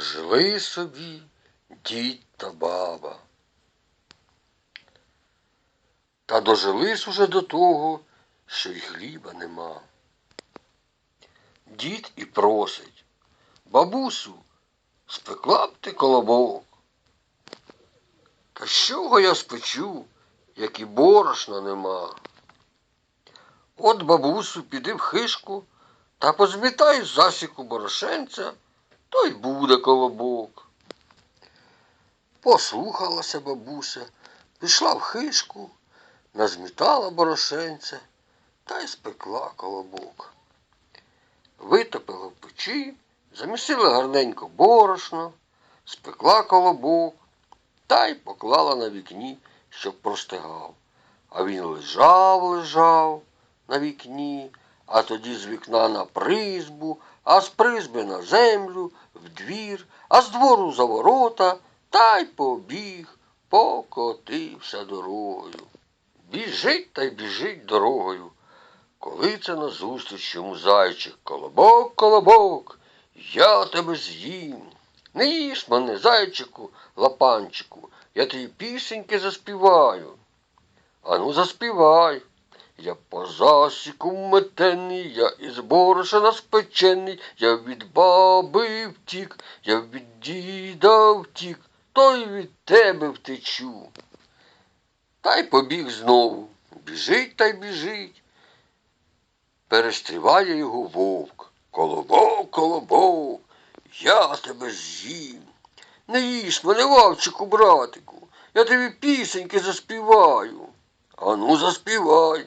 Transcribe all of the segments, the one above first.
Жили собі дід та баба. Та дожились уже до того, що й хліба нема. Дід і просить, бабусю, спекла б ти колобок. Та з чого я спечу, як і борошна нема? От, бабусю, піди в хишку та позмітай засіку борошенця, то й буде колобок. Послухалася бабуся, пішла в хишку, назмітала борошенця та й спекла колобок. Витопила в печі, замісила гарненько борошно, спекла колобок та й поклала на вікні, щоб простигав. А він лежав, лежав на вікні, а тоді з вікна на призбу, а з призби на землю, в двір, а з двору за ворота, та й побіг, покотився дорогою. Біжить та й біжить дорогою. Коли це назустріч йому зайчик, колобок, колобок, я тебе з'їм. Не їж мене, зайчику, лапанчику, я тобі пісеньки заспіваю. Ану, заспівай. Я по засіку метений, я із борошна спечений, я від баби втік, я від діда втік, то й від тебе втечу. Та й побіг знову. Біжить та й біжить. Перестріває його вовк. Колобок, колобок, я тебе з'їм. Не їж мене, вовчику, братику, я тобі пісеньки заспіваю. Ану, заспівай.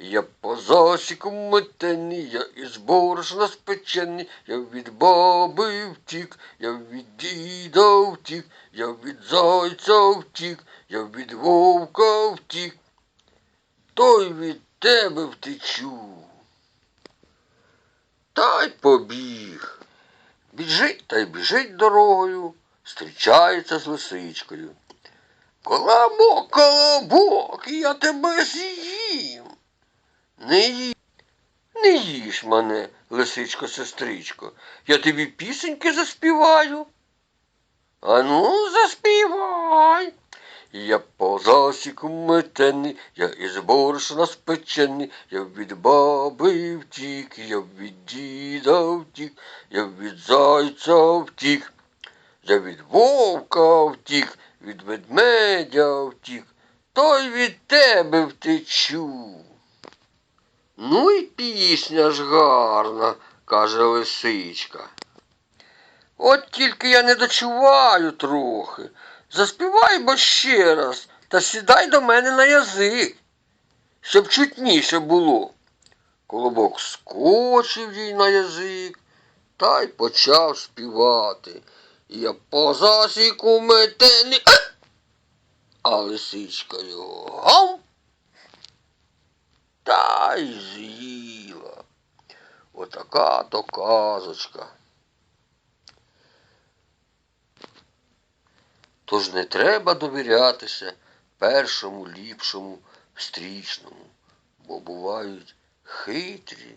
Я по засіку метений, я із борошна спечений, я від баби втік, я від діда втік, я від зайця втік, я від вовка втік, то й від тебе втечу. Та й побіг. Біжить та й біжить дорогою, зустрічається з лисичкою. Колобок, колобок, я тебе з'їм. Не їж, не їж мене, лисичко сестричко, я тобі пісеньки заспіваю. Ану, заспівай. Я по засіку метений, я із борошна спечений, я від баби втік, я від діда втік, я від зайця втік, я від вовка втік, від ведмедя втік, то й від тебе втечу. Ну і пісня ж гарна, каже лисичка. От тільки я не дочуваю трохи. Заспівай бо ще раз та сідай до мене на язик, щоб чутніше було. Колобок скочив їй на язик та й почав співати. Я по засіку метений. А! лисичка його гам й з'їла. Отака то казочка. Тож не треба довірятися першому ліпшому встрічному, бо бувають хитрі